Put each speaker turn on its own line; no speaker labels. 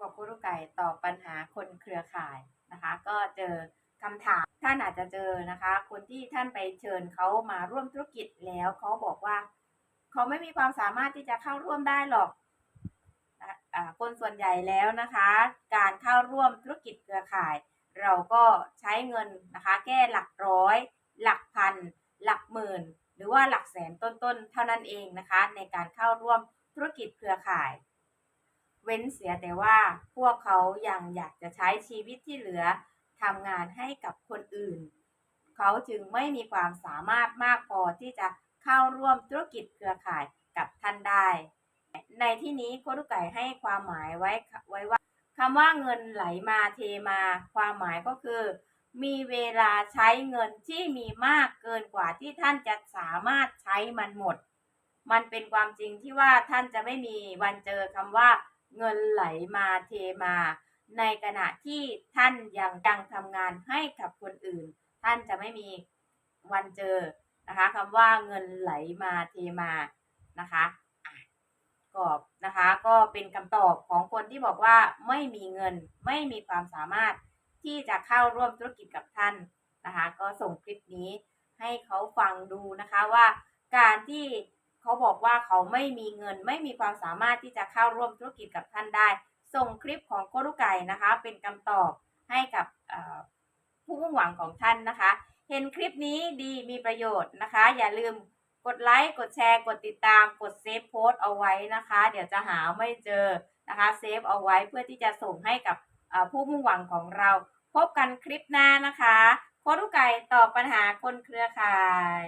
กับครูลูกไก่ตอบปัญหาคนเครือข่ายนะคะ ก็เจอคำถามท่านอาจจะเจอนะคะ คนที่ท่านไปเชิญเขามาร่วมธุรกิจแล้วเขาบอกว่า เขาไม่มีความสามารถที่จะเข้าร่วมได้หรอกอ่าคนส่วนใหญ่แล้วนะคะ การเข้าร่วมธุรกิจเครือข่าย เราก็ใช้เงินนะคะแค่หลักร้อย หลักพัน หลักหมื่น หรือว่าหลักแสนต้นๆเท่านั้นเองนะคะ ในการเข้าร่วมธุรกิจเครือข่าย ว้นเสียแต่ว่าพวกเขายังอยากจะใช้ชีวิตที่เหลือทำงานให้กับคนอื่น เขาจึงไม่มีความสามารถมากพอที่จะเข้าร่วมธุรกิจเครือข่ายกับท่านได้ ในที่นี้โครุไก่ให้ความหมายไว้ไว้ว่าคำว่าเงินไหลมาเทมา ความหมายก็คือ มีเวลาใช้เงินที่มีมากเกินกว่าที่ท่านจะสามารถใช้มันหมด มันเป็นความจริงที่ว่าท่านจะไม่มีวันเจอคำว่า เงินไหลมาเทมา ในขณะที่ท่านยังยังทำงานให้กับคนอื่น ท่านจะไม่มีวันเจอนะคะคำว่าเงินไหลมาเทมานะคะอะก็นะคะก็เป็นคำตอบของคนที่บอกว่าไม่มีเงินไม่มีความสามารถที่จะเข้าร่วมธุรกิจกับท่านนะคะ ก็ส่งคลิปนี้ให้เขาฟังดูนะคะว่าการที่ เขาบอกว่าเขาไม่มีเงินไม่มีความสามารถที่จะเข้าร่วมธุรกิจกับท่านได้ ส่งคลิปของโกรุไก่นะคะ เป็นคำตอบให้กับผู้มุ่งหวังของท่านนะคะ เห็นคลิปนี้ดีมีประโยชน์นะคะ อย่าลืมกดไลค์กดแชร์ กดติดตามกดเซฟโพสต์เอาไว้นะคะ เดี๋ยวจะหาไม่เจอนะคะเซฟเอาไว้เพื่อที่จะส่งให้กับผู้มุ่งหวังของเรา พบกันคลิปหน้านะคะโครุไก่ตอบปัญหาคนเครือข่าย